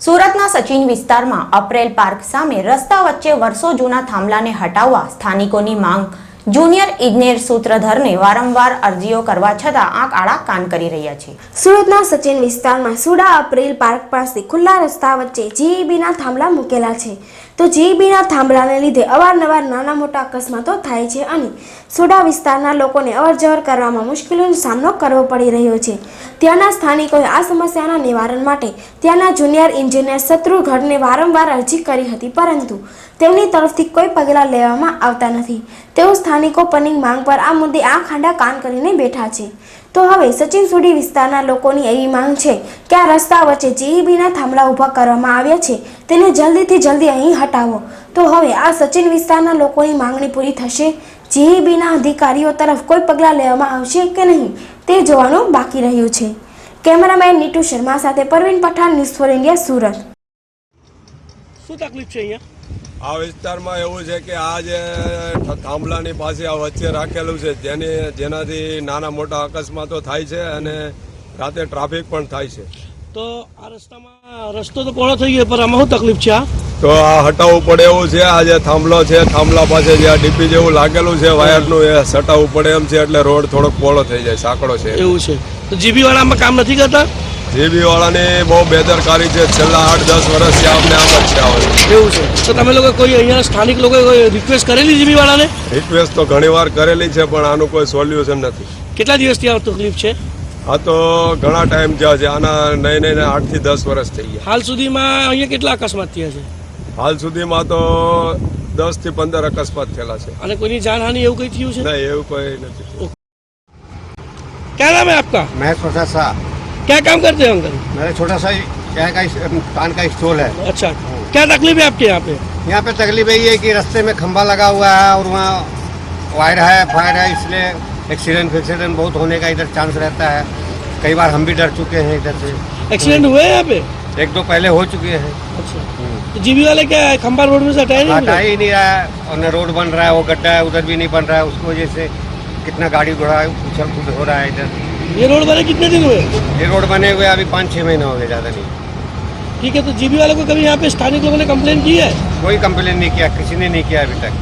સુરતના સચિન વિસ્તારમાં અપ્રેલ પાર્ક સામે રસ્તા વચ્ચે વર્ષો જૂના થાંભલાને હટાવવા સ્થાનિકોની માંગ. જુનિયર ઇજનેર સૂત્રધરને વારંવાર અરજીઓ કરવા છતાં આંખ આડા કાન કરી રહ્યા છે. સુરતના સચિન વિસ્તારમાં સુડા અપ્રેલ પાર્ક પાસે ખુલ્લા રસ્તા વચ્ચે જીઈબીના થાંભલા મૂકેલા છે. તો જીઈબીના થાંભલાને લીધે અવારનવાર નાના મોટા અકસ્માતો થાય છે અને સુડા વિસ્તારના લોકોને અવરજવર કરવામાં મુશ્કેલીનો સામનો કરવો પડી રહ્યો છે. ત્યાંના સ્થાનિકોએ આ સમસ્યાના નિવારણ માટે ત્યાંના જુનિયર એન્જિનિયર શત્રુઘડને વારંવાર અરજી કરી હતી, પરંતુ તેમની તરફથી કોઈ પગલાં લેવામાં આવતા નથી. તેઓ સ્થાનિકો પરની માંગ પર આ મુદ્દે આ ખાંડા કાન કરીને બેઠા છે. તો હવે સચિન સુડી વિસ્તારના લોકોની એવી માંગ છે કે આ રસ્તા વચ્ચે જીઈબીના થાંભલા ઊભા કરવામાં આવ્યા છે. તેને જલ્દીથી જલ્દી અહીં હટાવો. તો હવે આ સચિન વિસ્તારના લોકોની માંગણી પૂરી થશે. જીઈબીના અધિકારીઓ તરફ કોઈ પગલાં લેવામાં આવશે કે નહીં તે જોવાનું બાકી રહ્યું છે. કેમેરામેન નીટુ શર્મા સાથે Parveen Pathan news for India Surat. શું તકલીફ છે અહીંયા? આ વિસ્તારમાં એવું છે કે આ જે થાંભલાની પાસે આ વચ્ચે રાખેલું છે જેની જેનાથી નાના મોટા અકસ્માતો થાય છે અને રાતે ટ્રાફિક પણ થાય છે. તો આ રસ્તામાં રસ્તો તો પહોળો થઈ ગયો પણ આમાં શું તકલીફ છે આ? તો આ હટાવવું પડે એવું છે આ જે થાંભલો છે થાંભલા પાસે જે આ ડીપી જેવું લાગેલું છે વાયરનું એ સટાવવું પડે એમ છે એટલે રોડ થોડોક પહોળો થઈ જાય સાંકડો છે. એવું છે. તો જીબી વાળામાં કામ નથી કરતા? જીબી વાળાની બહુ બેદરકારી છે છેલ્લા આઠ દસ વર્ષથી આમને આમ જ છે આવે એવું છે. તો તમે લોકો કોઈ અહીંયા સ્થાનિક કોઈ રિક્વેસ્ટ કરેલી જીબી વાળાને રિક્વેસ્ટ તો ઘણી વાર કરેલી છે પણ આનું કોઈ સોલ્યુશન નથી. કેટલા દિવસથી આ તકલીફ છે? આ તો ઘણા ટાઈમ જ્યાં છે આના નહીં નહીં આઠ થી દસ વર્ષ થઈ ગયા હાલ સુધીમાં અહીંયા કેટલા અકસ્માત થયા છે હાલ સુધીમાં તો દસ થી પંદર અકસ્માત થયેલા છે અને કોઈની જાનહાનિ એવું કંઈ થયું છે નહીં એવું કોઈ નથી क्या नाम है आपका मैं छोटा सा क्या काम करते हैं अंकल मेरा छोटा सा क्या का पान का स्टॉल है अच्छा क्या तकलीफ है आपके यहाँ पे यहाँ पे तकलीफ यही है कि रास्ते में खंभा लगा हुआ है और वहाँ वायर है फायर है इसलिए एक्सीडेंट फिक्सीडेंट बहुत होने का इधर चांस रहता है। कई बार हम भी डर चुके हैं इधर से। एक्सीडेंट हुए यहाँ पे? एक दो पहले हो चुके हैं। अच्छा। तो जीबी वाले क्या है? खम्बा रोड में से हटाए नहीं हटा ही नहीं रहा है। और न रोड बन रहा है वो गड्ढा है उधर भी नहीं बन रहा है। उसकी वजह से कितना गाड़ी घोड़ा उछल कूद हो रहा है इधर। ये रोड बने कितने दिन हुए? ये रोड बने हुए अभी पाँच छः महीने हो गए ज़्यादा नहीं। ठीक है तो जीबी वाले को कभी यहाँ पे स्थानीय लोगों ने कंप्लेन की है? कोई कंप्लेन नहीं किया किसी ने नहीं किया अभी तक।